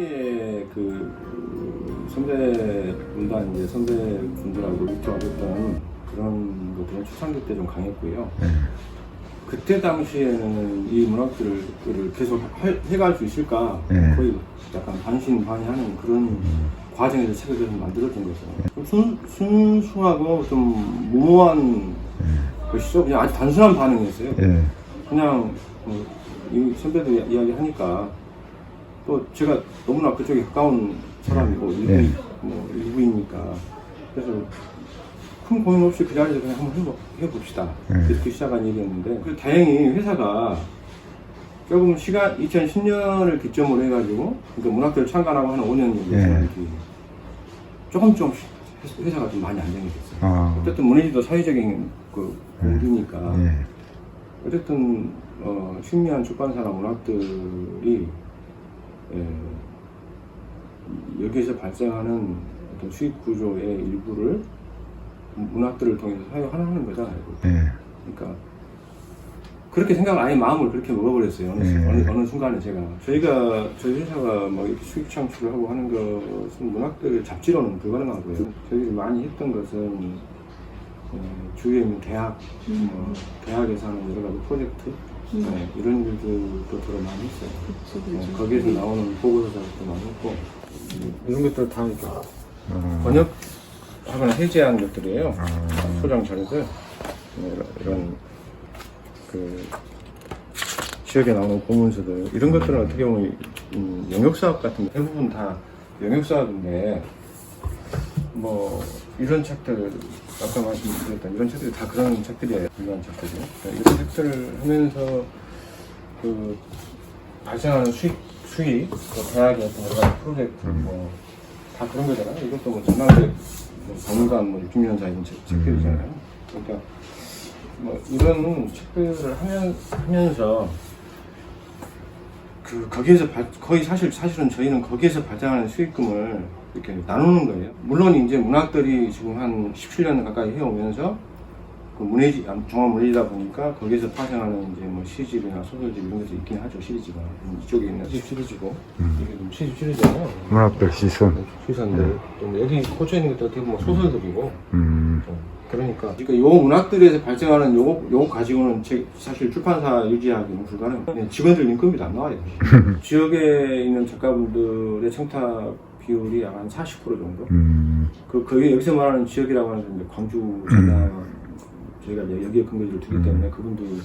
초기에 그 선배분과 이제 선배분들하고 일조하셨던 그런 것들은 초창기 때 좀 강했고요. 네. 그때 당시에는 이 문학들을 를 계속 할- 해갈 수 있을까 네. 거의 약간 반신반의하는 그런 과정에서 책을 계속 만들었던 거죠. 좀 순, 순수하고 좀 무모한 것이죠. 그냥 아주 단순한 반응이었어요. 예. 그냥 뭐, 이 선배들 이야- 이야기하니까 또 제가 너무나 그쪽에 가까운 사람이고 일부, 네. 뭐 일부이니까 그래서 큰 고민 없이 그 자리에서 그냥 한번 해보, 해봅시다 네. 이렇게 시작한 얘기였는데 그 다행히 회사가 조금 시간 2010년을 기점으로 해가지고 그러니까 문학들 창간하고 한 5년 정도 네. 조금 조금씩 회- 회사가 좀 많이 안정이 됐어요. 아. 어쨌든 문예지도 사회적인 그 공주니까 예. 어쨌든 어, 신미한 출판사나 문학들이 예, 여기에서 발생하는 어떤 수익 구조의 일부를 문학들을 통해서 사용하는 거잖아요. 예. 그러니까 그렇게 생각을 아예 마음을 그렇게 먹어버렸어요. 어느, 네. 순- 어느, 어느 순간에 제가 저희가 저희 회사가 뭐 이렇게 수익 창출을 하고 하는 것은 문학들 잡지로는 불가능하고요. 저희들이 많이 했던 것은 어, 주위에 있는 대학, 뭐 대학에서 하는 여러 가지 프로젝트 네, 이런 일들도 들어 많이 했어요. 그렇죠, 네, 거기에서 나오는 보고서 작업도 많이 했고 이런 것들 다 이렇게 어. 번역하거나 해제한 것들이에요. 아. 소장 자료들 네, 이런, 이런 그 지역에 나오는 공문서들 이런 것들은 어떻게 보면 음, 영역 사업 같은 거 대부분 다 영역 사업인데 뭐 이런 책들 아까 말씀드렸던 이런 책들이 다 그런 책들이에요. 유명한 책들이 네, 이런 책들을 하면서 그 발생하는 수익 수익 또 대학의 어떤 여러 가지 프로젝트 뭐다 그런 거잖아요. 이것도 뭐 전남대 뭐 박물관 뭐 60년 사이는 책, 책들이잖아요. 그러니까 뭐 이런 책들을 하면, 하면서 그 거기에서 발- 거의 사실 사실은 저희는 거기에서 발생하는 수익금을 이렇게 나누는 거예요. 물론 이제 문학들이 지금 한 17년 가까이 해오면서 그 문예지 아, 종합 문예지다 보니까 거기에서 파생하는 이제 뭐 시집이나 소설집 이런 것도 있긴 하죠 시리즈가 이쪽에 있는 시집 시리즈고 이게 좀 시집 시리즈잖아요. 문학적 시선. 시선들 또뭐 여기 꽂혀 있는 것도 어떻게 보면 소설들이고 음. 좀 그러니까 그러니까 요 문학들에서 발생하는 요거 요거 가지고는 책- 사실 출판사 유지하기는 불가능. 네, 직원들 인건비도 안 나와요. 지역에 있는 작가분들의 청탁 비율이 약 한 40% 정도. 음. 그 거기 여기서 말하는 지역이라고 하는 광주 전남 저희가 이제 여기에 근거지를 두기 때문에 그분들이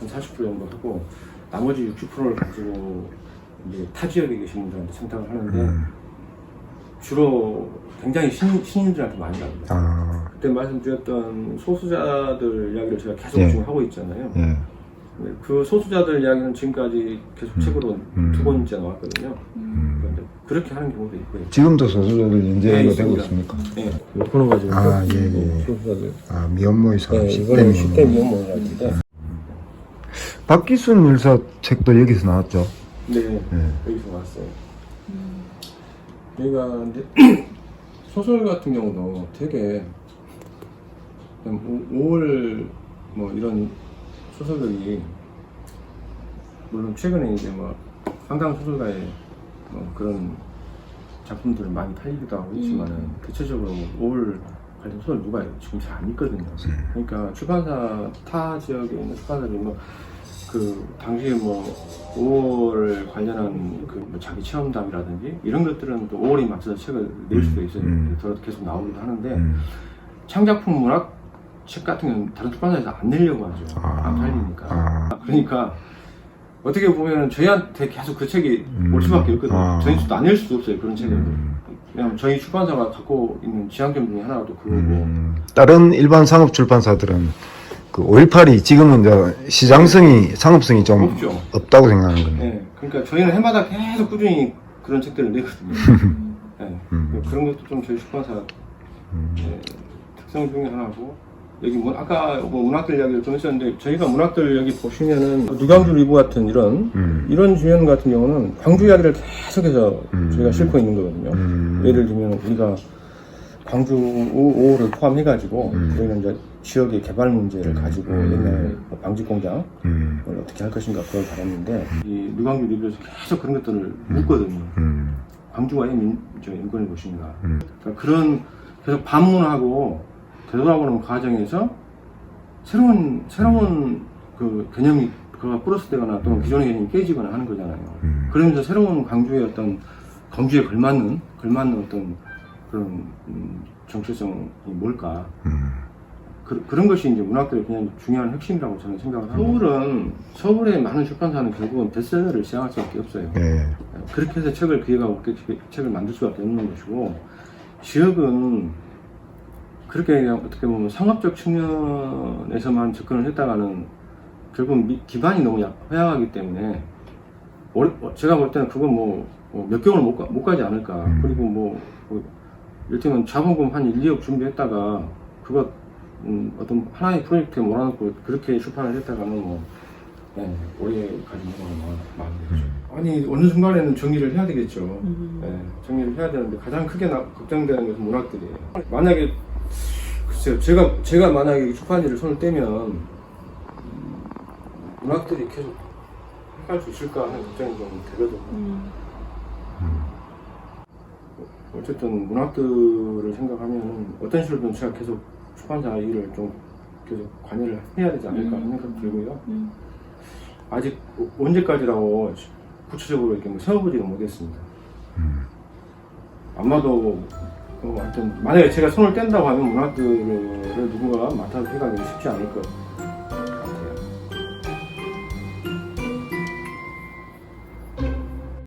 한40% 정도 하고 나머지 60%를 가지고 이제 타 지역에 계신 분들한테 청탁을 하는데 음. 주로 굉장히 신, 신인들한테 많이 갑니다. 아. 그때 말씀드렸던 소수자들 이야기를 제가 계속 예. 지금 하고 있잖아요. 예. 근데 그 소수자들 이야기는 지금까지 계속 책으로 음. 두 번째 나왔거든요. 음. 그런데 그렇게 하는 경우도 있고요. 지금도 소설을 연재가 네, 되고 있습니다. 있습니까? 네. 요거는 가지고 아, 예, 예. 소수자들. 아, 미연모의 사람 네, 10대 이거는 10대 미연모. 미혼모라는데 박기순 일사 책도 여기서 나왔죠. 네, 네. 여기서 왔어요. 저희가 근데 소설 같은 경우도 되게 5월 뭐 이런 소설들이 물론 최근에 이제 뭐 상당 소설가의 뭐 그런 작품들을 많이 팔리기도 하고 있지만은 대체적으로 5월 관련 소설 누가 지금 잘 안 읽거든요. 그러니까 출판사 타 지역에 있는 출판사들이 뭐 그 당시에 뭐 5월 관련한 그 뭐 자기 체험담이라든지 이런 것들은 또 5월에 맞춰서 책을 낼 수도 있어요. 음. 그래서 계속 나오기도 하는데 음. 창작품 문학 책 같은 경우는 다른 출판사에서 안 내려고 하죠. 아. 안 팔리니까. 아. 그러니까 어떻게 보면 저희한테 계속 그 책이 음. 올 수밖에 없거든요. 아. 저희 수도 안 낼 수도 없어요. 그런 책을. 음. 왜냐면 저희 출판사가 갖고 있는 지향점 중에 하나도 그거고. 음. 다른 일반 상업 출판사들은 그 5.18이 지금은 이제 시장성이 상업성이 좀 없죠. 없다고 생각하는 건데. 네, 그러니까 저희는 해마다 계속 꾸준히 그런 책들을 내거든요. 네, 음. 그런 것도 좀 저희 출판사 음. 네, 특성 중에 하나고 여기 뭐 아까 뭐 문학들 이야기를 좀 했었는데 저희가 문학들 여기 보시면은 누강주 리브 같은 이런 음. 이런 주연 같은 경우는 광주 이야기를 계속해서 음. 저희가 싣고 있는 거거든요. 음. 예를 들면 우리가 광주 5호를 포함해가지고 음. 저희는 이제 지역의 개발 문제를 음. 가지고 음. 옛날 뭐 방직 공장 음. 어떻게 할 것인가 그걸 다뤘는데 이 누강주 리뷰에서 계속 그런 것들을 묻거든요. 음. 광주와의 민, 저 인권의 도시인가. 음. 그러니까 그런 계속 반문하고 되돌아보는 과정에서 새로운 새로운 그 개념이 그가 플러스되거나 또는 기존의 개념이 깨지거나 하는 거잖아요. 음. 그러면서 새로운 광주의 어떤 광주에 걸맞는 걸맞는 어떤 그런 음, 정체성이 뭘까? 음. 그, 그런 것이 이제 문학들의 그냥 중요한 핵심이라고 저는 생각을 하고 서울은 서울의 많은 출판사는 결국은 베스트셀러를 시행할 수밖에 없어요. 네. 그렇게 해서 책을 기회가 없게 책을 만들 수밖에 없는 것이고 지역은 그렇게 그냥 어떻게 보면 상업적 측면에서만 접근을 했다가는 결국 미- 기반이 너무 약, 허약하기 때문에 어려- 어, 제가 볼 때는 그건 뭐 몇 개월 못, 가, 못 가지 않을까 음. 그리고 뭐, 뭐 일테면 자본금 한 1, 2억 준비했다가 그거 음, 어떤 하나의 프로젝트에 몰아넣고 그렇게 출판을 했다가는 뭐 네, 오래 가지는 경우가 많은 거죠. 아니 어느 순간에는 정리를 해야 되겠죠. 음. 네, 정리를 해야 되는데 가장 크게 나- 걱정되는 것은 문학들이에요. 만약에 글쎄요, 제가 제가 만약에 출판지를 손을 떼면 음, 문학들이 계속 해갈 수 있을까 하는 걱정이 좀 되거든요. 음. 어쨌든 문학들을 생각하면 어떤 식으로든 제가 계속 출판사 일을 좀 계속 관여를 해야 되지 않을까 하는 생각이 들고요. 음. 아직 언제까지라고 구체적으로 이렇게 뭐 세워보지는 못했습니다. 음. 아마도 어, 하여튼 만약에 제가 손을 뗀다고 하면 문학들을 누군가가 맡아서 해가기 쉽지 않을 것